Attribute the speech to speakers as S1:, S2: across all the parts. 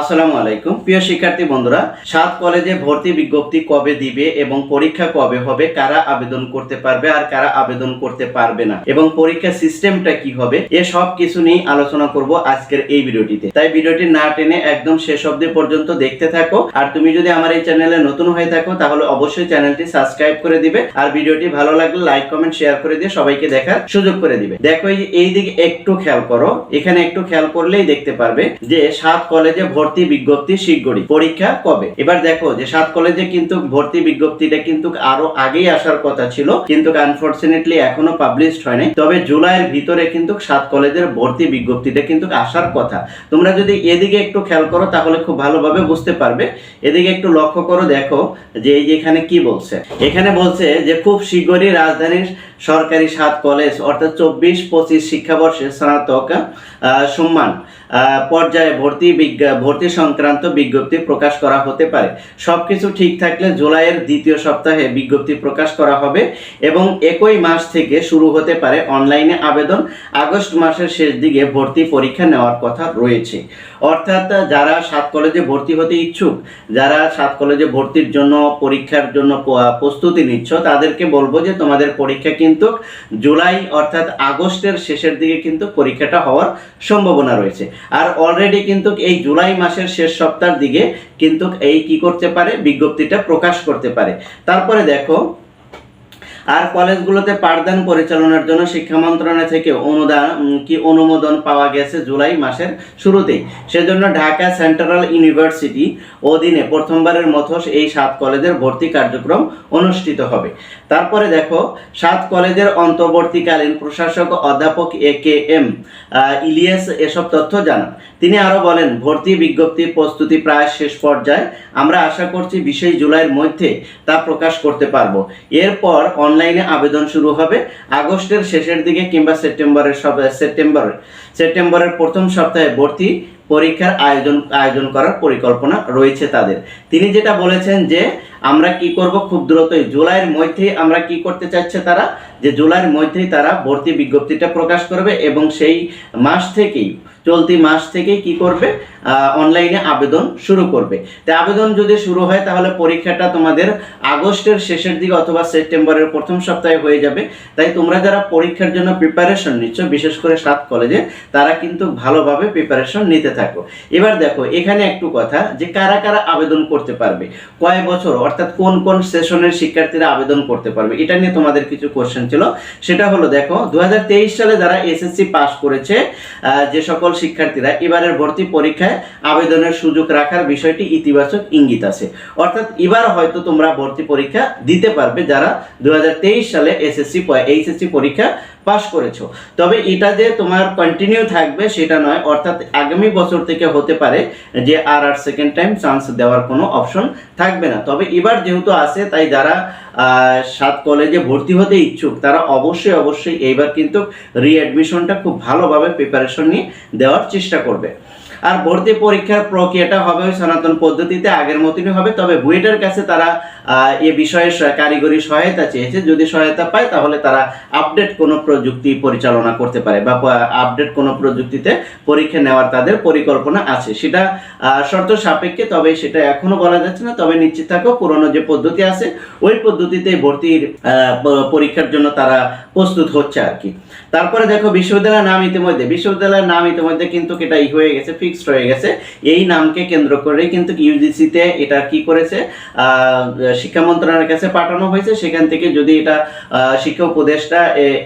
S1: আসসালামু আলাইকুম। প্রিয় শিক্ষার্থী বন্ধুরা, সাত কলেজে ভর্তি বিজ্ঞপ্তি কবে দিবে এবং পরীক্ষা কবে হবে, কারা আবেদন করতে পারবে আর কারা আবেদন করতে পারবে না, এবং পরীক্ষা সিস্টেমটা কি হবে, এ সব কিছু নিয়ে আলোচনা করব আজকের এই ভিডিওটিতে। তাই ভিডিওটি না টেনে একদম শেষ অবধি পর্যন্ত দেখতে থাকো, আর তুমি যদি আমার এই চ্যানেলে নতুন হয়ে থাকো, তাহলে অবশ্যই চ্যানেলটি সাবস্ক্রাইব করে দিবে, আর ভিডিওটি ভালো লাগলে লাইক, কমেন্ট, শেয়ার করে দিয়ে সবাইকে দেখার সুযোগ করে দিবে। দেখো এই দিকে একটু খেয়াল করো, এখানে একটু খেয়াল করলেই দেখতে পারবে যে সাত কলেজে ভর্তি বিজ্ঞপ্তি শিগগিরই। পরীক্ষা কবে? এবার দেখো যে সাত কলেজে কিন্তু ভর্তি বিজ্ঞপ্তিটা কিন্তু আরও আগেই আসার কথা ছিল, কিন্তু আনফরচুনেটলি এখনও পাবলিশড হয় নাই তবে জুলাইয়ের ভিতরে কিন্তু সাত কলেজের ভর্তি বিজ্ঞপ্তিটা কিন্তু আসার কথা। তোমরা যদি এদিকে একটু খেয়াল করো, তাহলে খুব ভালোভাবে বুঝতে পারবে। এদিকে একটু লক্ষ্য করো, দেখো যে এই যে এখানে কি বলছে? এখানে বলছে যে খুব শীঘ্রই রাজধানীর সরকারি সাত কলেজ অর্থাৎ চব্বিশ, পঁচিশ শিক্ষাবর্ষে স্নাতক সম্মান পর্যায়ে ভর্তি ভর্তি সংক্রান্ত বিজ্ঞপ্তি প্রকাশ করা হতে পারে। সবকিছু ঠিক থাকলে জুলাইয়ের দ্বিতীয় সপ্তাহে বিজ্ঞপ্তি প্রকাশ করা হবে এবং একই মাস থেকে শুরু হতে পারে অনলাইনে আবেদন। আগস্ট মাসের শেষ দিকে ভর্তি পরীক্ষা নেওয়ার কথা রয়েছে। অর্থাৎ যারা সাত কলেজে ভর্তি হতে ইচ্ছুক, যারা সাত কলেজে ভর্তির জন্য, পরীক্ষার জন্য প্রস্তুতি নিচ্ছ, তাদেরকে বলব যে তোমাদের পরীক্ষা কিন্তু জুলাই অর্থাৎ আগস্টের শেষের দিকে কিন্তু পরীক্ষাটা হওয়ার সম্ভাবনা রয়েছে। আর অলরেডি কিন্তু এই জুলাই মাসের শেষ সপ্তাহের দিকে কিন্তু এই কি করতে পারে? বিজ্ঞপ্তিটা প্রকাশ করতে পারে। তারপরে দেখো আর কলেজগুলোতে পাঠদান পরিচালনার জন্য শিক্ষা মন্ত্রণালয় থেকে অনুদান কি অনুমোদন পাওয়া গেছে জুলাই মাসের শুরুতেই। সেজন্য ঢাকা সেন্ট্রাল ইউনিভার্সিটি অধীনে প্রথমবারের মতো এই সাত কলেজের ভর্তি কার্যক্রম অনুষ্ঠিত হবে। তারপরে দেখো, সাত কলেজের অন্তর্বর্তীকালীন প্রশাসক অধ্যাপক এ কে এম ইলিয়াস এসব তথ্য জানান। তিনি আরও বলেন, ভর্তি বিজ্ঞপ্তির প্রস্তুতি প্রায় শেষ পর্যায়ে। আমরা আশা করছি বিশেষ জুলাইয়ের মধ্যে তা প্রকাশ করতে পারব। এরপর অনলাইনে আবেদন শুরু হবে আগস্টের শেষের দিকে কিংবা সেপ্টেম্বরের সব সেপ্টেম্বর সেপ্টেম্বরের প্রথম সপ্তাহে ভর্তি পরীক্ষার আয়োজন আয়োজন করার পরিকল্পনা রয়েছে তাদের। তিনি যেটা বলেছেন যে, আমরা কি করব খুব দ্রুতই, জুলাইয়ের মধ্যেই আমরা কি করতে চাচ্ছে তারা? যে জুলাইয়ের মধ্যেই তারা ভর্তি বিজ্ঞপ্তিটা প্রকাশ করবে এবং সেই মাস থেকেই চলতি মাস থেকে কি করবে? অনলাইনে আবেদন শুরু করবে। তা আবেদন যদি শুরু হয়, তাহলে পরীক্ষাটা তোমাদের আগস্টের শেষের দিকে অথবা সেপ্টেম্বরের প্রথম সপ্তাহে হয়ে যাবে। তাই তোমরা যারা পরীক্ষার জন্য প্রিপারেশন নিচ্ছ, বিশেষ করে সাত কলেজে তারা কিন্তু ভালোভাবে প্রিপারেশন নিতে থাকো। এবার দেখো, এখানে একটু কথা যে কারা কারা আবেদন করতে পারবে? কয় বছর? অর্থাৎ কোন কোন সেশনের শিক্ষার্থীরা আবেদন করতে পারবে? এটা নিয়ে তোমাদের কিছু কোশ্চেন ছিল। সেটা হলো, দেখো দু হাজার তেইশ সালে যারা এসএসসি পাস করেছে যে সকল শিক্ষার্থীরা এবারের ভর্তি পরীক্ষায় আবেদনের সুযোগ রাখার বিষয়টি ইতিবাচক ইঙ্গিত আছে। অর্থাৎ এবার হয়তো তোমরা ভর্তি পরীক্ষা দিতে পারবে যারা দু হাজার তেইশ সালে এসএসসি এইচএসসি পরীক্ষা পাস করেছ। তবে এটা যে তোমার কন্টিনিউ থাকবে সেটা নয়, অর্থাৎ আগামী বছর থেকে হতে পারে যে আর আর সেকেন্ড টাইম চান্স দেওয়ার কোনো অপশন থাকবে না। তবে এবার যেহেতু আছে, তাই যারা সাত কলেজে ভর্তি হতে ইচ্ছুক, তারা অবশ্যই অবশ্যই এইবার কিন্তু রিঅ্যাডমিশনটা খুব ভালোভাবে প্রিপারেশন নিয়ে দেওয়ার চেষ্টা করবে। আর ভর্তি পরীক্ষার প্রক্রিয়াটা হবে ওই সনাতন পদ্ধতিতে, আগের মতনই হবে। তবে বুয়েটের কাছে তারা এ বিষয়ে কারিগরি সহায়তা চেয়েছে। যদি সহায়তা পায়, তাহলে তারা আপডেট কোনো প্রযুক্তি পরিচালনা করতে পারে বা আপডেট কোনো প্রযুক্তিতে পরীক্ষা নেওয়ার তাদের পরিকল্পনা আছে। সেটা শর্ত সাপেক্ষে, তবে সেটা এখনও বলা যাচ্ছে না। তবে নিশ্চিত থাকো, পুরনো যে পদ্ধতি আছে, ওই পদ্ধতিতে ভর্তির পরীক্ষার জন্য তারা প্রস্তুত হচ্ছে আর কি। তারপরে দেখো, বিশ্ববিদ্যালয়ের নাম ইতিমধ্যে, বিশ্ববিদ্যালয়ের নাম ইতিমধ্যে কিন্তু এটা হয়ে গেছে ফিক্সড হয়ে গেছে। এই নামকে কেন্দ্র করে কিন্তু ইউজিসিতে এটা কি করেছে? শিক্ষা মন্ত্রণালয়ের কাছে পাঠানো হয়েছে। সেখান থেকে যদি এটা শিক্ষা উপদেষ্টা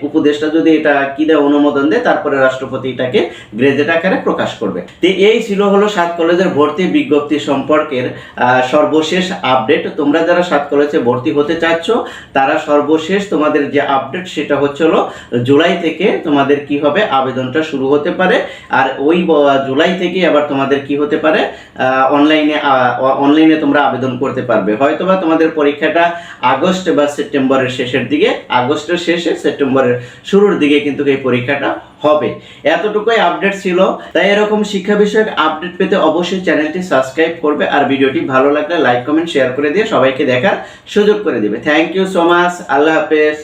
S1: উপদেষ্টা যদি এটা কি দেয়, অনুমোদন দেয়, তারপরে রাষ্ট্রপতি এটাকে গ্রেজেট আকারে প্রকাশ করবে। তো এই ছিল হলো সাত কলেজের ভর্তি বিজ্ঞপ্তি সম্পর্কের সর্বশেষ আপডেট। তোমরা যারা সাত কলেজে ভর্তি হতে চাচ্ছ, তারা সর্বশেষ তোমাদের যে আপডেট, সেটা হচ্ছে হলো জুলাই থেকে তোমাদের কি হবে, আবেদনটা শুরু হতে পারে। আর ওই জুলাই জুলাই থেকে আবার তোমাদের কি হতে পারে? অনলাইনে অনলাইনে তোমরা আবেদন করতে পারবে। হয়তোবা তোমাদের পরীক্ষাটা আগস্ট বা সেপ্টেম্বরের শেষের দিকে, আগস্টের শেষে সেপ্টেম্বরের শুরুর দিকে কিন্তু এই পরীক্ষাটা হবে। এতটুকুই আপডেট ছিল। তাই এরকম শিক্ষা বিষয়ক আপডেট পেতে অবশ্যই চ্যানেলটি সাবস্ক্রাইব করবে আর ভিডিওটি ভালো লাগলে লাইক কমেন্ট শেয়ার করে দিয়ে সবাইকে দেখার সুযোগ করে দিবে। থ্যাংক ইউ সো মাচ আল্লাহ হাফেজ।